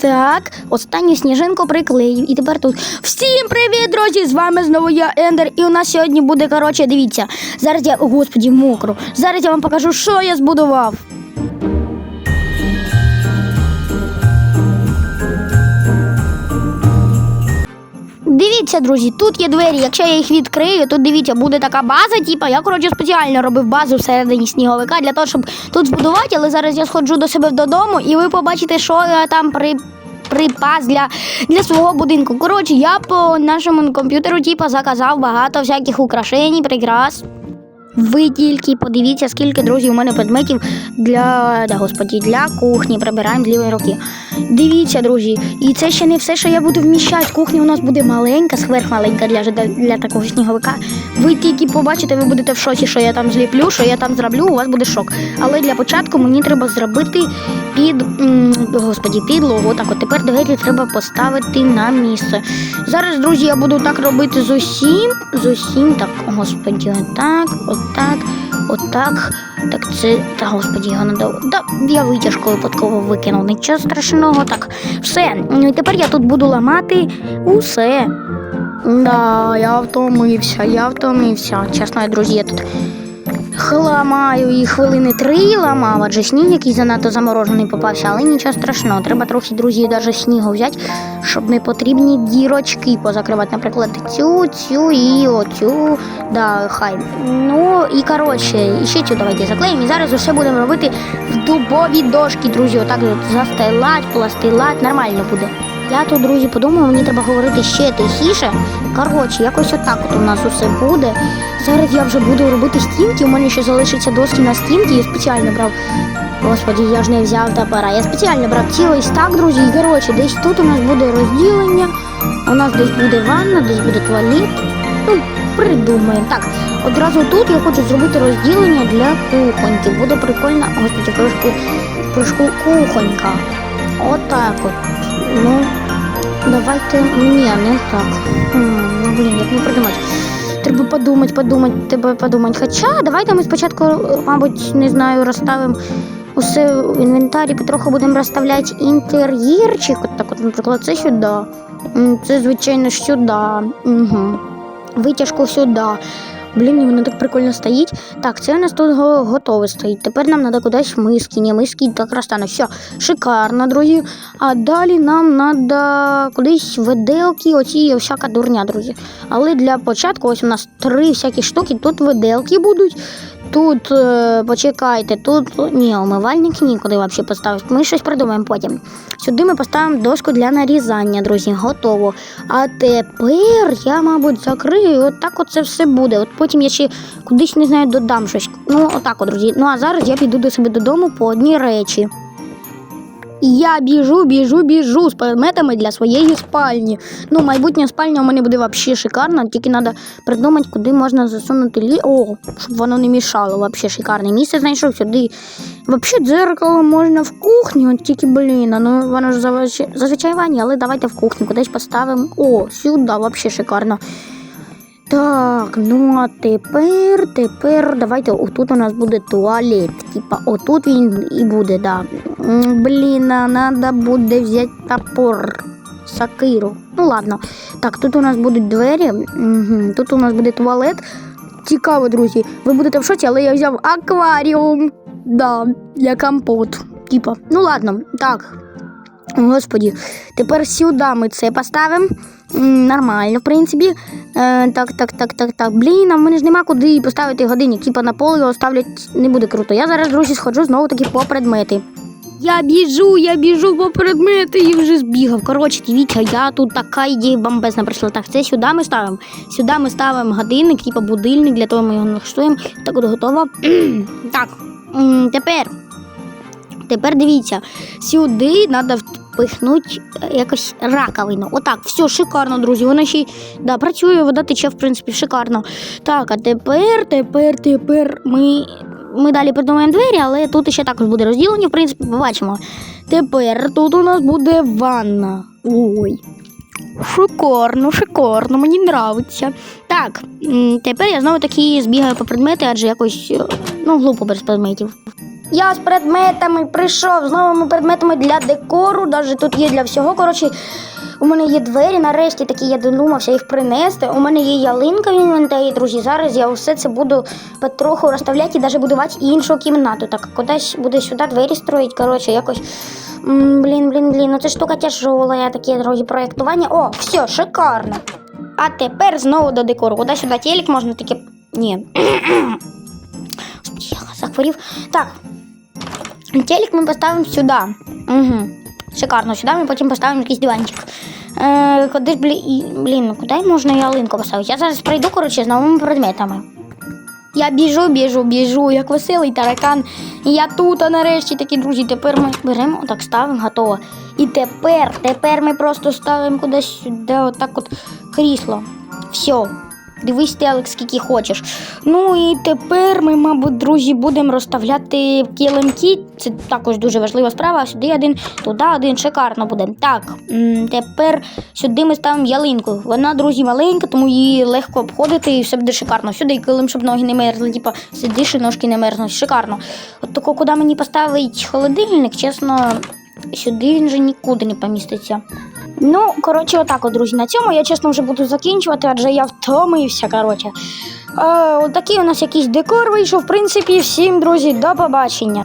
Так, останню сніжинку приклеїв. І тепер тут. Всім привіт, друзі! З вами знову я Ендер. І у нас сьогодні буде, коротше, дивіться. Зараз я. О, господі, мокро. Зараз я вам покажу, що я збудував. Дивіться, друзі, тут є двері. Якщо я їх відкрию, тут дивіться, буде така база. Типа, я коротше спеціально робив базу всередині сніговика для того, щоб тут збудувати, але зараз я сходжу до себе додому, і ви побачите, що я там при. Припас для, для свого будинку. Коротше, я по нашому комп'ютеру типа, заказав багато всяких украшень, прикрас. Ви тільки подивіться, скільки друзів у мене предметів для, да, господі, для кухні. Прибираємо з лівої руки. Дивіться, друзі, і це ще не все, що я буду вміщати. Кухня у нас буде маленька, сверхмаленька для, для, такого сніговика. Ви тільки побачите, ви будете в шоці, що я там зліплю, що я там зроблю, у вас буде шок. Але для початку мені треба зробити під господі, підлогу. Так, от тепер двері треба поставити на місце. Зараз, друзі, я буду так робити з усім, з усім. Так, господі, отак, отак, отак. Так, це, та господі, його надо. Да, я витяжку випадково викинув. Нічого страшного. Так, все. Ну, і Тепер я тут буду ламати усе. Да, я втомився, я втомився. Чесно, друзі, я тут Ламаю і хвилини три ламав, адже сніг який занадто заморожений попався, але нічого страшного. Треба трохи, друзі, навіть снігу взяти, щоб не потрібні дірочки позакривати. Наприклад, цю, цю і оцю. Да, хай. Ну і коротше, ще цю давайте заклеїмо. І зараз усе будемо робити в дубові дошки, друзі. Отак от застилать, пластилать, нормально буде. Я тут, друзі, подумав, мені треба говорити ще тихіше. Коротше, якось отак от у нас усе буде. Зараз я вже буду робити стінки. У мене ще залишиться доски на стінки. Я спеціально брав. Господі, я ж не взяв топора. Я спеціально брав цілий стак, друзі. І коротше, десь тут у нас буде розділення. У нас десь буде ванна, десь буде туалет. Ну, придумаємо. Так, одразу тут я хочу зробити розділення для кухоньки. Буде прикольно. Господи, трошку, трошку кухонька. Отак от. Ну, давайте. Ні, не так. Ну блін, як не придумати. Треба подумати, подумати, треба подумати. Хоча давайте ми спочатку, мабуть, не знаю, розставимо усе в інвентарі, потроху будемо розставляти інтер'єрчик. От так, от, наприклад, це сюди. Це, звичайно, сюди. Угу. Витяжку сюди. Блін, і воно так прикольно стоїть. Так, це у нас тут готове стоїть. Тепер нам треба кудись миски. Ні, миски так розтану. Все, шикарно, друзі. А далі нам треба кудись виделки, оці всяка дурня, друзі. Але для початку ось у нас три всякі штуки. Тут виделки будуть. Тут е, почекайте, тут ні, умивальник нікуди взагалі поставити. Ми щось придумаємо потім. Сюди ми поставимо дошку для нарізання, друзі. Готово. А тепер я, мабуть, закрию. От так це все буде. От потім я ще кудись не знаю, додам щось. Ну, отак, от, друзі. Ну а зараз я піду до себе додому по одній речі. Я біжу, біжу, біжу з предметами для своєї спальні. Ну, майбутня спальня у мене буде взагалі шикарна, тільки треба придумати, куди можна засунути лі. О, щоб воно не мішало. Взагалі шикарне місце знайшов сюди. Взагалі дзеркало можна в кухні, от тільки, блін, ну воно ж зазвичай ванні, але давайте в кухню кудись поставимо. О, сюди, взагалі шикарно. Так, ну а тепер, тепер давайте отут у нас буде туалет. Типа, отут він і буде, да. Блін, а надо буде взяти топор, сакиру. Ну ладно. Так, тут у нас будуть двері, угу. тут у нас буде туалет. Цікаво, друзі. Ви будете в шоці, але я взяв акваріум. Да, для компот. Типа, ну ладно, так. Господі, тепер сюди ми це поставимо. Нормально, в принципі. Е, так, так, так, так, так. Блін, а в мене ж нема куди поставити годинник. Типа на пол його ставлять не буде круто. Я зараз, друзі, сходжу знову таки по предмети. Я біжу, я біжу по предмети і вже збігав. Коротше, дивіться, я тут така ідея бомбезна прийшла. Так, це сюди ми ставимо. Сюди ми ставимо годинник, типа будильник, для того ми його налаштуємо. Так, от готово. так, тепер. Тепер дивіться, сюди треба впихнути якось раковину. Отак, все шикарно, друзі. Вона ще й да, працює, вода тече, в принципі, шикарно. Так, а тепер, тепер, тепер ми. Ми далі придумаємо двері, але тут ще також буде розділення, в принципі, побачимо. Тепер тут у нас буде ванна. Ой. Шикарно, шикарно, мені нравиться. Так, тепер я знову таки збігаю по предмети, адже якось е, ну, глупо без предметів. Я з предметами прийшов, з новими предметами для декору, навіть тут є для всього. Коротше, у мене є двері, нарешті такі я додумався їх принести. У мене є ялинка в інвентарі, друзі. Зараз я все це буду потроху розставляти і навіть будувати іншу кімнату. Так, кудись буде сюди двері строїть. Коротше, якось. Блін, блін, блін, ну це штука тяжола, такі друзі, проєктування. О, все, шикарно. А тепер знову до декору. Куди сюди телек можна таке. Ні. Захворів. Так. Телек ми поставимо сюди. Угу. Шикарно, сюди ми потім поставимо якийсь диванчик. Е, куди блін, ну куди можна ялинку поставити? Я зараз прийду, коротше, з новими предметами. Я біжу, біжу, біжу, як веселий таракан. Я тут, а нарешті такі друзі. Тепер ми беремо, так ставимо, готово. І тепер, тепер ми просто ставимо кудись сюди, отак от крісло. Все. Дивись, телек, скільки хочеш. Ну і тепер ми, мабуть, друзі, будемо розставляти килимки. Це також дуже важлива справа. Сюди один, туди один, шикарно буде. Так, тепер сюди ми ставимо ялинку. Вона, друзі, маленька, тому її легко обходити і все буде шикарно. Сюди килим, щоб ноги не мерзли. Типа сидиш і ножки не мерзнуть. Шикарно. От тако, куди мені поставить холодильник, чесно, сюди він же нікуди не поміститься. Ну, коротше, отак, от, друзі. На цьому я чесно вже буду закінчувати, адже я втомився. Коротше. Е, отакий у нас якийсь декор вийшов. В принципі, всім, друзі, до побачення.